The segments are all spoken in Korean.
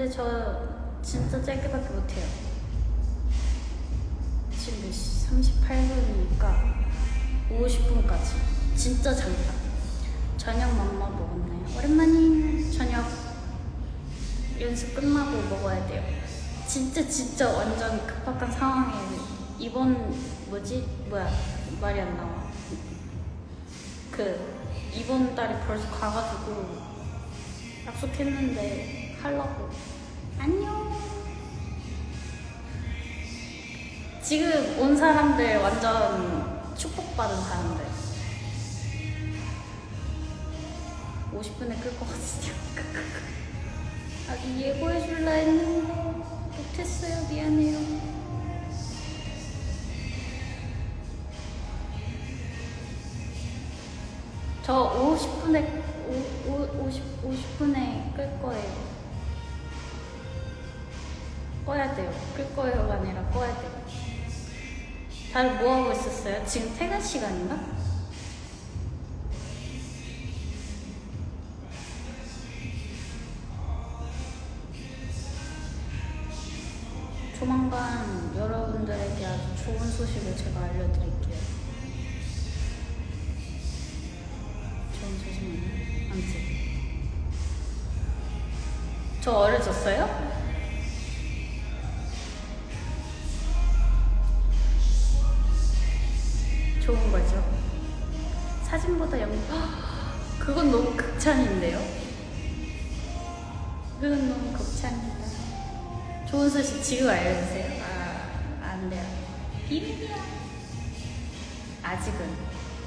근데 저 진짜 짧게밖에 못해요. 지금 몇 시? 38분이니까 50분까지. 진짜 장다. 저녁 맘마 먹었나요? 오랜만이에요. 저녁 연습 끝나고 먹어야 돼요. 진짜 진짜 완전 급박한 상황이에요. 이번 뭐지? 뭐야 말이 안 나와. 그 이번 달에 벌써 가가지고 약속했는데 하려고. 안녕. 지금 온 사람들 완전 축복받은 사람들. 50분에 끌 것 같으냐. 아직 예고해 줄라 했는데 못했어요. 미안해요. 저 50분에 50, 50분에 끌 거예요. 꺼야 돼요. 끌 거예요가 아니라 꺼야 돼요. 다들 뭐 하고 있었어요? 지금 퇴근 시간인가? 조만간 여러분들에게 아주 좋은 소식을 제가 알려드릴게요. 좋은 소식이요 아무튼. 저 어려졌어요? 지금 알려주세요. 아, 안 돼요. 비밀이야. 아직은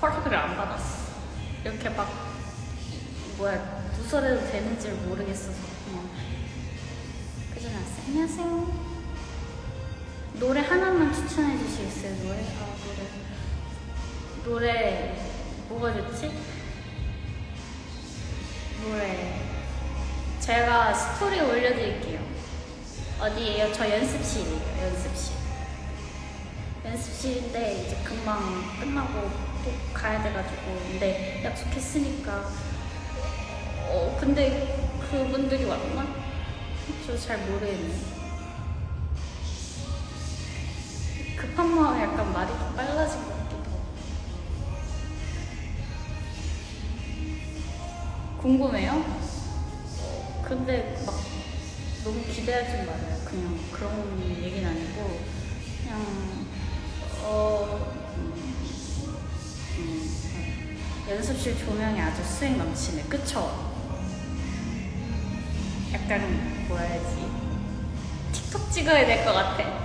허락을 안 받았어. 이렇게 막, 뭐야, 누설해도 되는지 모르겠어서 그냥. 그저 나왔어. 안녕하세요. 노래 하나만 추천해 주시겠어요, 노래? 아, 노래. 노래, 뭐가 좋지? 노래. 제가 스토리 올려드릴게요. 어디에요? 저 연습실이에요, 연습실. 연습실인데 이제 금방 끝나고 또 가야 돼가지고. 근데 약속했으니까. 어, 근데 그분들이 왔나? 저 잘 모르겠네. 급한 마음에 약간 말이 좀 빨라진 것 같기도 하고. 궁금해요? 어, 근데 막 너무 기대하지 말아요. 그냥 그런 얘기는 아니고 그냥 어 음, 음, 연습실 조명이 아주 수행 넘치네. 그쵸? 약간 뭐라 해야지 틱톡 찍어야 될 것 같아.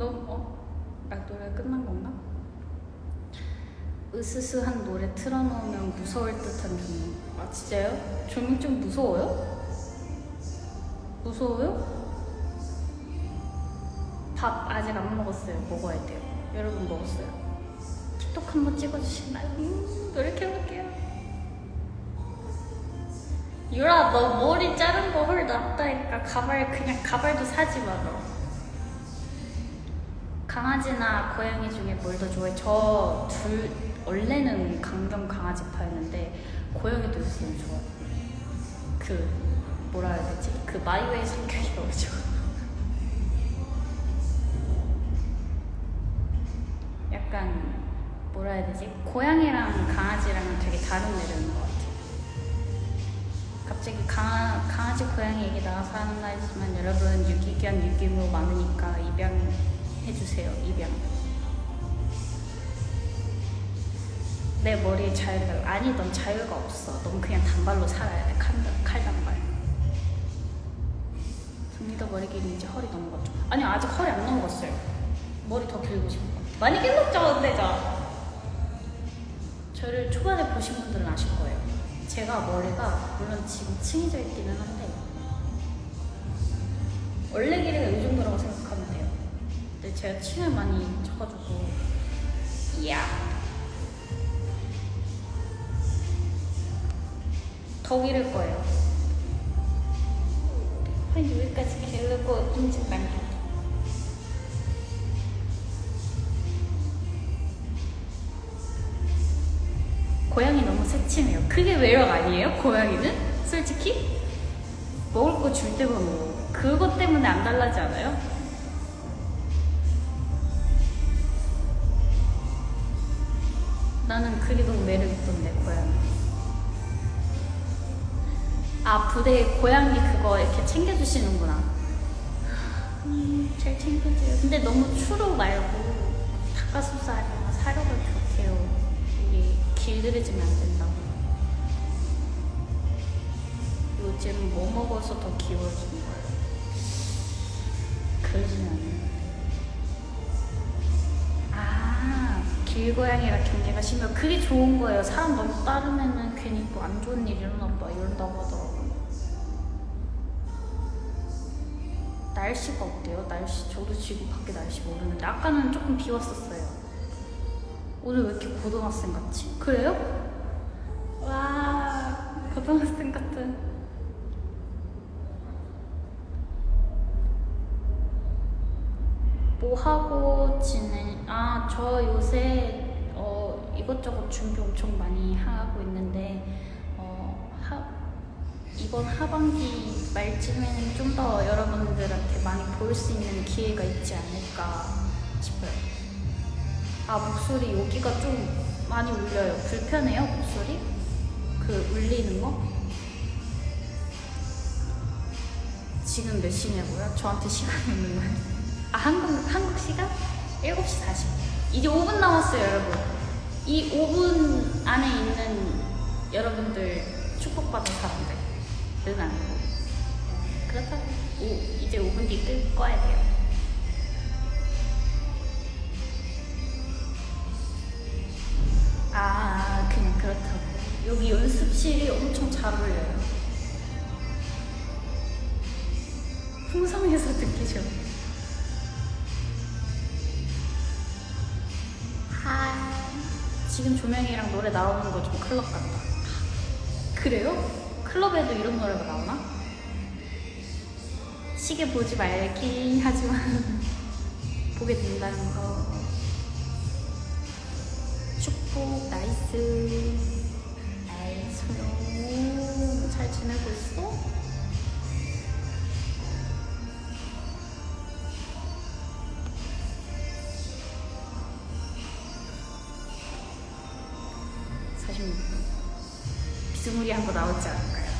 너무 어? 아 노래 끝난 건가? 으스스한 노래 틀어놓으면 무서울 듯한 조명. 아 진짜요? 조명 좀 무서워요? 무서워요? 밥 아직 안 먹었어요. 먹어야 돼요. 여러분 먹었어요? 틱톡 한번 찍어주시나요? 음, 노력해볼게요. 유라 너 머리 자른 거헐 낫다니까 가발 그냥 가발도 사지 마 너. 강아지나 고양이 중에 뭘 더 좋아해? 저 둘 원래는 강경 강아지파였는데 고양이도 있으면 좋아요. 그 뭐라 해야 되지? 그 마이웨이 성격이 너무 좋아. 약간 뭐라 해야 되지? 고양이랑 강아지랑은 되게 다른 매력인 것 같아요. 갑자기 강아, 강아지 고양이 얘기 나와서 하는 말이지만 여러분 유기견 유기묘 많으니까 입양 해주세요 입양. 내 머리에 자유가 아니 넌 자유가 없어. 넌 그냥 단발로 살아야 돼 칼, 칼 단발. 정리도 머리 길이 이제 허리 넘어갔죠. 아니 아직 허리 안 넘어갔어요. 머리 더 길고 싶어 많이 길렀죠 근데 저. 저를 초반에 보신 분들은 아실 거예요. 제가 머리가 물론 지금 층이 져 있기는 한데 원래 길이가 이 정도라고 돼요 근데 제가 침을 많이 쳐가지고 이야 더 기를 거예요 한 여기까지 기르고 인증 남겨 고양이 너무 새침해요 그게 매력 아니에요? 고양이는? 솔직히? 먹을 거 줄 때만 먹어 그것 때문에 안 달라지 않아요? 나는 그게 너무 매력 있던데 고양이. 아 부대에 고양이 그거 이렇게 챙겨주시는구나. 음, 잘 챙겨줘요. 근데 너무 추로 말고 닭가슴살이나 사료가 좋대요. 우리 길들여지면 안 된다고. 요즘 뭐 먹어서 더 귀여워진 거예요? 그러진 않아요. 길고양이라 경계가 심해요. 그게 좋은 거예요. 사람 너무 따르면은 괜히 또 안 좋은 일 일어나 봐 이런다고 하더라고요. 날씨가 어때요? 날씨 저도 지금 밖에 날씨 모르는데 아까는 조금 비 왔었어요. 오늘 왜 이렇게 고등학생 같지? 그래요? 와 고등학생 같은. 뭐 하고 지내? 아, 저 요새 어, 이것저것 준비 엄청 많이 하고 있는데 어, 하, 이번 하반기 말쯤에는 좀 더 여러분들한테 많이 볼 수 있는 기회가 있지 않을까 싶어요. 아, 목소리 여기가 좀 많이 울려요. 불편해요, 목소리? 그 울리는 거? 지금 몇 시냐고요? 저한테 시간이 없는 거예요. 아, 한국, 한국 시간? 7시 40분. 이제 5분 남았어요, 여러분. 이 5분 안에 있는 여러분들 축복받은 사람들은 아니고. 그렇다고. 오, 이제 5분 뒤 끌 꺼야 돼요. 아, 그냥 그렇다고. 여기 연습실이 엄청 잘 어울려요. 풍성해서 듣기죠. 지금 조명이랑 노래 나오는 거 좀 클럽 같다. 그래요? 클럽에도 이런 노래가 나오나? 시계 보지 말긴 하지만 보게 된다는 거. 축복, 나이스. 아이, 소영. 잘 지내고 있어? 비스무리한 거 나오지 않을까요?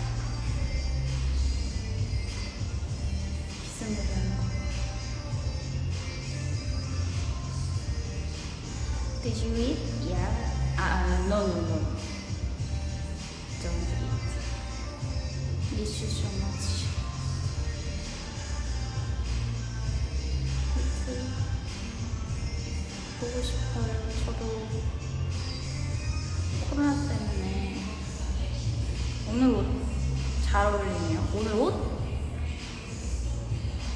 비스무리한 거. Did you eat? Yeah. Ah, uh, no, no, no. Don't eat. Miss you so much. 보고 싶어요. 저도 잘 어울리네요. 오늘 옷?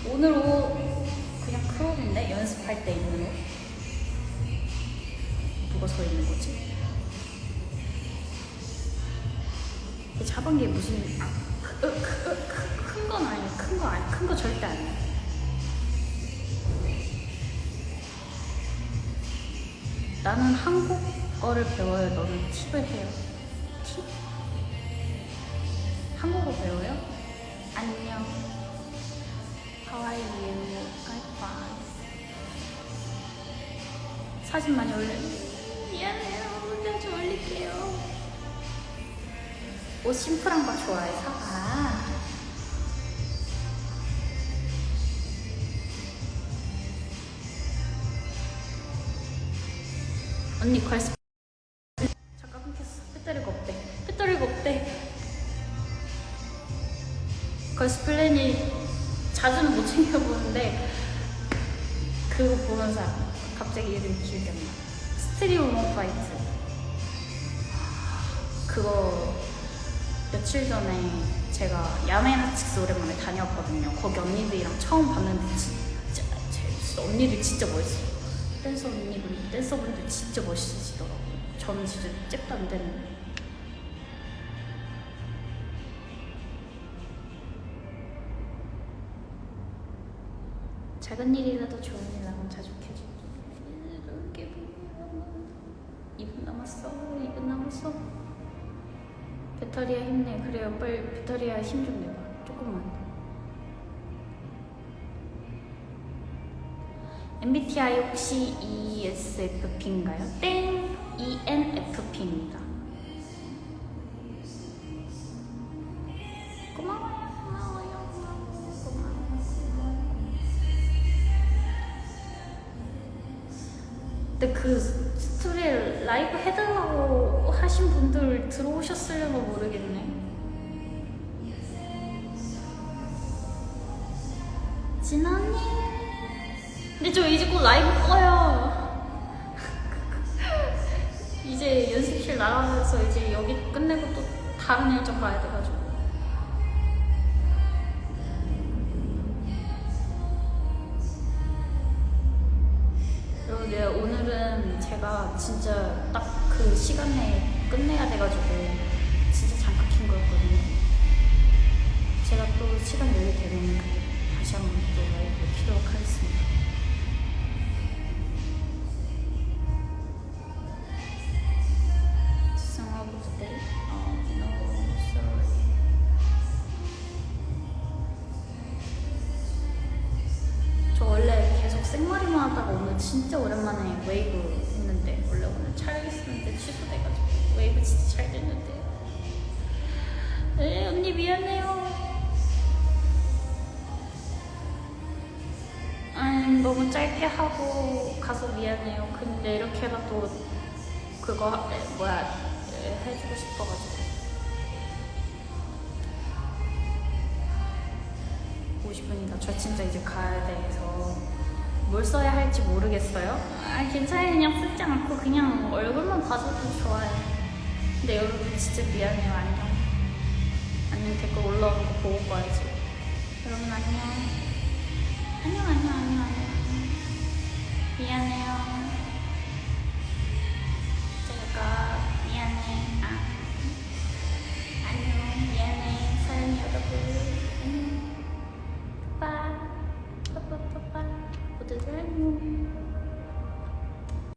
오늘 옷 그냥 크롭인데 연습할 때 입는 옷. 누가 서 있는 거지? 이 잡은 게 무슨 아, 큰건 아니에요. 큰 거 아니, 큰거 절대 아니에요. 나는 한국어를 배워요. 너는 팁을 해요. 팁? 한국어 배워요? 안녕. How are you? Fine. 사진 많이 올려. 미안해요. 내가 좀 올릴게요. 옷 심플한 거 좋아해서? 아. 언니 걸스 그거 며칠 전에 제가 야메나칙스 오랜만에 다녀왔거든요 거기 언니들이랑 처음 봤는데 진짜 재밌어 언니들 진짜 멋있어. 댄서 언니분, 댄서분들 진짜 멋있으시더라고. 저는 진짜 잽도 안 되는. 작은 일이라도 나면 배터리야 힘내. 그래요. 빨리 배터리야 힘좀 내봐. 조금만. MBTI 혹시 ESFP인가요? 땡! ENFP입니다. 고마워요, 고마워요, 고마워요. 근데 그 스토리를 라이브 해달라고 하신 분들 들어오셨으려나 모르겠네. 진아님. 근데 저 이제 곧 라이브 꺼요. 이제 연습실 나가면서 이제 여기 끝내고 또 다른 일정 가야 돼가지고. 여러분, 네, 오늘은 제가 진짜 딱 그 시간에 끝내야 돼가지고 진짜 잠깐 킨 거였거든요. 제가 또 시간 여유 되면 다시 한번 또 라이브 키도록 하겠습니다. Sorry. 저 원래 계속 생머리만 하다가 오늘 진짜 오랜만에 웨이브 미안해요 음, 너무 짧게 하고 가서 미안해요 근데 이렇게라도 그거 뭐야 에, 해주고 싶어가지고 50분이다. 저 진짜 이제 가야 돼서 뭘 써야 할지 모르겠어요. 아, 괜찮아요. 그냥 쓰지 않고 그냥 얼굴만 봐줘도 좋아요. 근데 여러분 진짜 미안해요. 안녕. 안녕 댓글 올라오는 거 보고 가야지. 여러분 안녕. 안녕 안녕 안녕 안녕. 미안해요. 제가 미안해. 아. 안녕 미안해 사랑해 여러분. 안녕. 빠빠 빠빠 빠빠 모두들 안녕